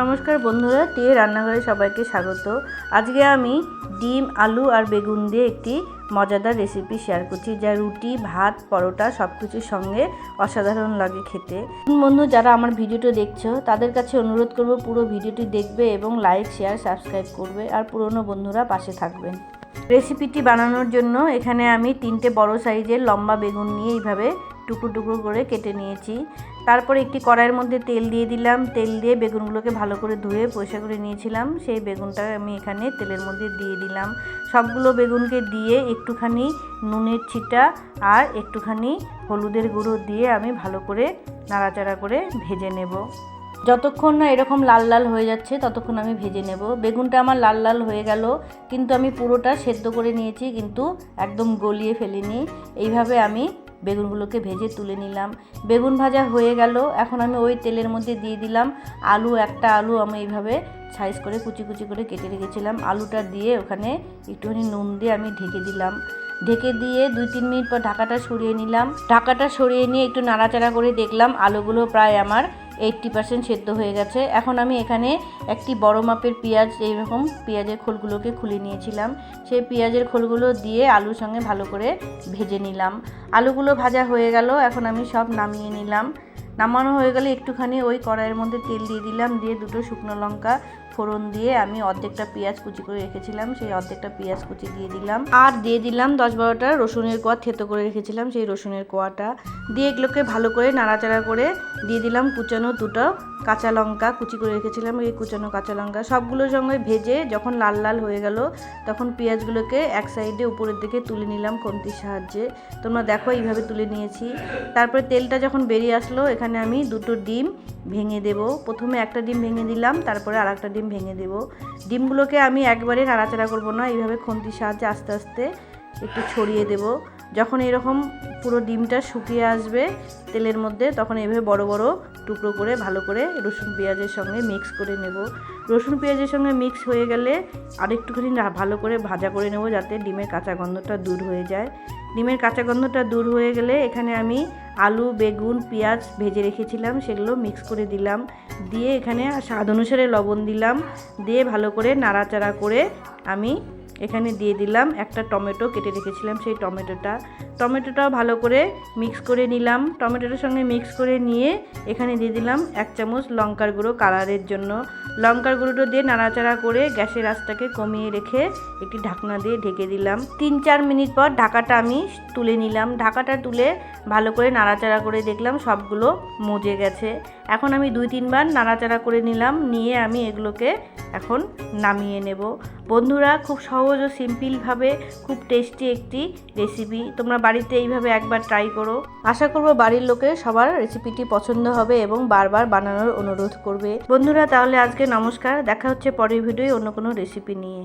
নমস্কার বন্ধুরা টিয়ে রান্নাঘরে সবাইকে স্বাগত। আজকে আমি ডিম, আলু আর বেগুন দিয়ে একটি মজাদার রেসিপি শেয়ার করছি, যা রুটি, ভাত, পরোটা সব কিছুর সঙ্গে অসাধারণ লাগে খেতে। বন্ধু, যারা আমার ভিডিওটি দেখছ, তাদের কাছে অনুরোধ করব পুরো ভিডিওটি দেখবে এবং লাইক শেয়ার সাবস্ক্রাইব করবে, আর পুরনো বন্ধুরা পাশে থাকবেন রেসিপিটি বানানোর জন্য এখানে আমি তিনটে বড় সাইজের লম্বা বেগুন নিয়ে এইভাবে টুকরো টুকরো করে কেটে নিয়েছি। তারপরে একটি কড়াইয়ের মধ্যে তেল দিয়ে দিলাম। তেল দিয়ে বেগুনগুলোকে ভালো করে ধুয়ে পরিষ্কার করে নিয়েছিলাম। সেই বেগুনটা আমি এখানে তেলের মধ্যে দিয়ে দিলাম। সবগুলো বেগুনকে দিয়ে একটুখানি নুনের ছিটা আর একটুখানি হলুদের গুঁড়ো দিয়ে আমি ভালো করে নাড়াচাড়া করে ভেজে নেব। যতক্ষণ না এরকম লাল লাল হয়ে যাচ্ছে, ততক্ষণ আমি ভেজে নেব। বেগুনটা আমার লাল লাল হয়ে গেল, কিন্তু আমি পুরোটা সেদ্ধ করে নিয়েছি, কিন্তু একদম গলিয়ে ফেলিনি। এইভাবে আমি বেগুনগুলোকে ভেজে তুলে নিলাম। বেগুন ভাজা হয়ে গেল। এখন আমি ওই তেলের মধ্যে দিয়ে দিলাম আলু, একটা আলু আমি এইভাবে সাইজ করে কুচি কুচি করে কেটে রেখেছিলাম। আলুটা দিয়ে ওখানে একটুখানি নুন দিয়ে আমি ঢেকে দিলাম। ঢেকে দিয়ে দুই তিন মিনিট পর ঢাকাটা সরিয়ে নিলাম। ঢাকাটা সরিয়ে নিয়ে একটু নাড়াচাড়া করে দেখলাম আলুগুলো প্রায় আমার এইট্টি পার্সেন্ট সেদ্ধ হয়ে গেছে। এখন আমি এখানে একটি বড় মাপের পেঁয়াজ, এইরকম পেঁয়াজের খোলগুলোকে খুলে নিয়েছিলাম। সেই পেঁয়াজের খোলগুলো দিয়ে আলুর সঙ্গে ভালো করে ভেজে নিলাম। আলুগুলো ভাজা হয়ে গেল, এখন আমি সব নামিয়ে নিলাম। নামানো হয়ে গেলে একটুখানি ওই কড়াইয়ের মধ্যে তেল দিয়ে দিলাম, দিয়ে দুটো শুকনো লঙ্কা ফোড়ন দিয়ে আমি অর্ধেকটা পেঁয়াজ কুচি করে রেখেছিলাম, সেই অর্ধেকটা পেঁয়াজ কুচি দিয়ে দিলাম। আর দিয়ে দিলাম দশ বারোটা রসুনের কোয়া, থেতো করে রেখেছিলাম সেই রসুনের কোয়াটা। দিয়ে এগুলোকে ভালো করে নাড়াচাড়া করে দিয়ে দিলাম কুচানো দুটো কাঁচা লঙ্কা কুচি করে রেখেছিলাম, এই কুচানো কাঁচা লঙ্কা। সবগুলোর সঙ্গে ভেজে যখন লাল লাল হয়ে গেল, তখন পেঁয়াজগুলোকে এক সাইডে উপরের দিকে তুলে নিলাম কন্তির সাহায্যে। তোমরা দেখো এইভাবে তুলে নিয়েছি। তারপরে তেলটা যখন বেরিয়ে আসলো, এখানে আমি দুটো ডিম ভেঙে দেব। প্রথমে একটা ডিম ভেঙে দিলাম, তারপরে আর একটা ডিম ভেঙে দেব। ডিমগুলোকে আমি একবারে নাড়াচাড়া করব না, এইভাবে খন্তির সাহায্যে আস্তে আস্তে একটু ছড়িয়ে দেব। যখন এরকম পুরো ডিমটা শুকিয়ে আসবে তেলের মধ্যে, তখন এভাবে বড় বড় টুকরো করে ভালো করে রসুন পেঁয়াজের সঙ্গে মিক্স করে নেব। রসুন পেঁয়াজের সঙ্গে মিক্স হয়ে গেলে আরেকটুখানি ভালো করে ভাজা করে নেব যাতে ডিমের কাঁচা গন্ধটা দূর হয়ে যায়। ডিমের কাঁচা গন্ধটা দূর হয়ে গেলে এখানে আমি আলু, বেগুন, পেঁয়াজ ভেজে রেখেছিলাম, সেগুলো মিক্স করে দিলাম। দিয়ে এখানে স্বাদ অনুসারে লবণ দিলাম। দিয়ে ভালো করে নাড়াচাড়া করে আমি এখানে দিয়ে দিলাম একটা টমেটো কেটে রেখেছিলাম সেই টমেটোটা। টমেটোটাও ভালো করে মিক্স করে নিলাম। টমেটোটার সঙ্গে মিক্স করে নিয়ে এখানে দিয়ে দিলাম এক চামচ লঙ্কার গুঁড়ো কালারের জন্য। লঙ্কার গুঁড়োটা দিয়ে নাড়াচাড়া করে গ্যাসের আঁচটাকে কমিয়ে রেখে একটি ঢাকনা দিয়ে ঢেকে দিলাম। তিন চার মিনিট পর ঢাকাটা আমি তুলে নিলাম। ঢাকাটা তুলে ভালো করে নাড়াচাড়া করে দেখলাম সবগুলো মজে গেছে। এখন আমি দুই, তিনবার নাড়াচাড়া করে নিলাম, নিয়ে আমি এগুলোকে এখন নামিয়ে নেব। বন্ধুরা, খুব সহজ ও সিম্পলভাবে খুব টেস্টি একটি রেসিপি তোমরা বাড়িতে এইভাবে একবার ট্রাই করো। আশা করব বাড়ির লোকে সবার রেসিপিটি পছন্দ হবে এবং বারবার বানানোর অনুরোধ করবে। বন্ধুরা, তাহলে আজকে নমস্কার। দেখা হচ্ছে পরের ভিডিওয় অন্য কোনো রেসিপি নিয়ে।